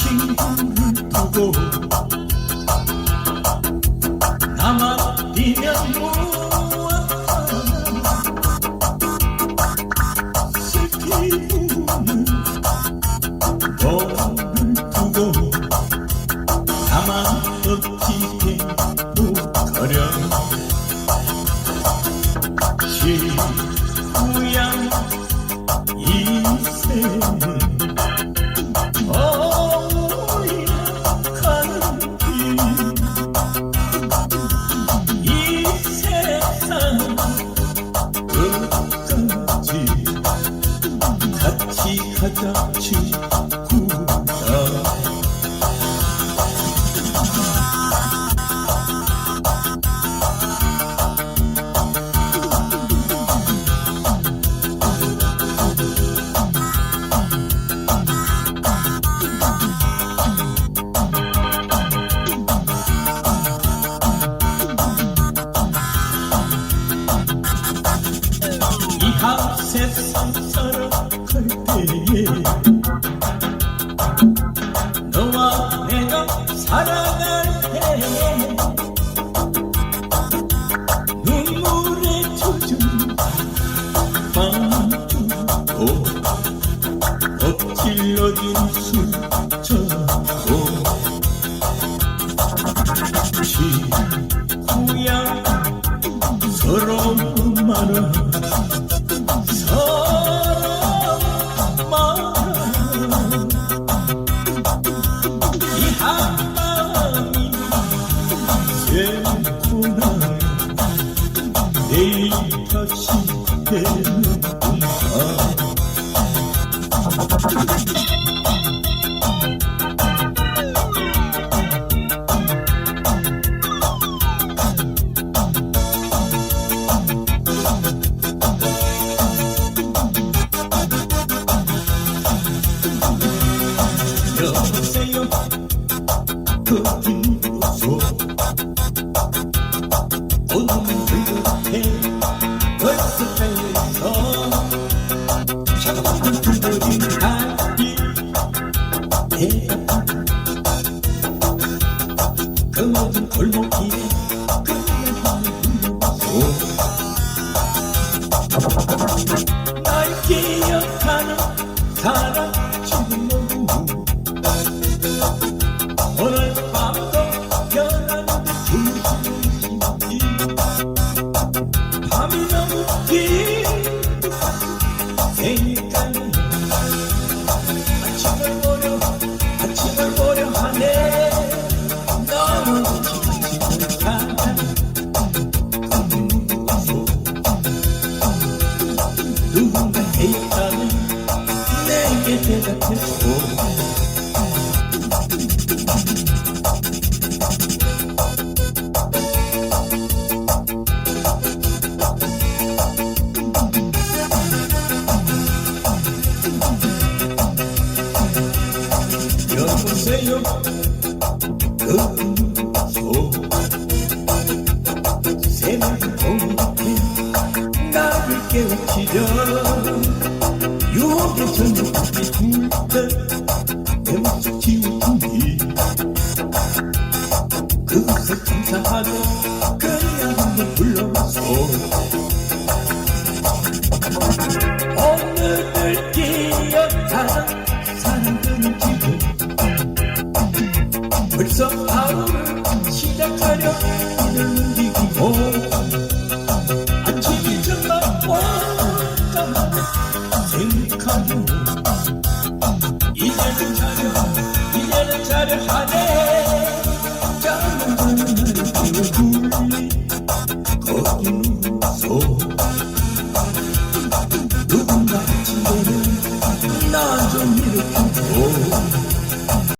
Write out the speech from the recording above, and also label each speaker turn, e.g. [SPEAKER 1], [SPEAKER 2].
[SPEAKER 1] 친구를 두고. 나만 뛰면 뭐하나 슬피 우는 너를 두고 나만 어떻 너와 내가 살아갈 때에 눈물에 젖은 밤주고 엎질러진 술자고 친구 슬프나 내일 다시 되는구나 여 골목길에 그녀만을 불러서 날 기억하는 사람 지금 너무 여보세요 그소 새벽 공기 나를 깨우치려 유혹의 저 그것을 감사하고 그냥 한번 불러서 오늘을 기억하는 사람들은 지금 벌써 하루를 시작하려 이를 움직이고 Oh.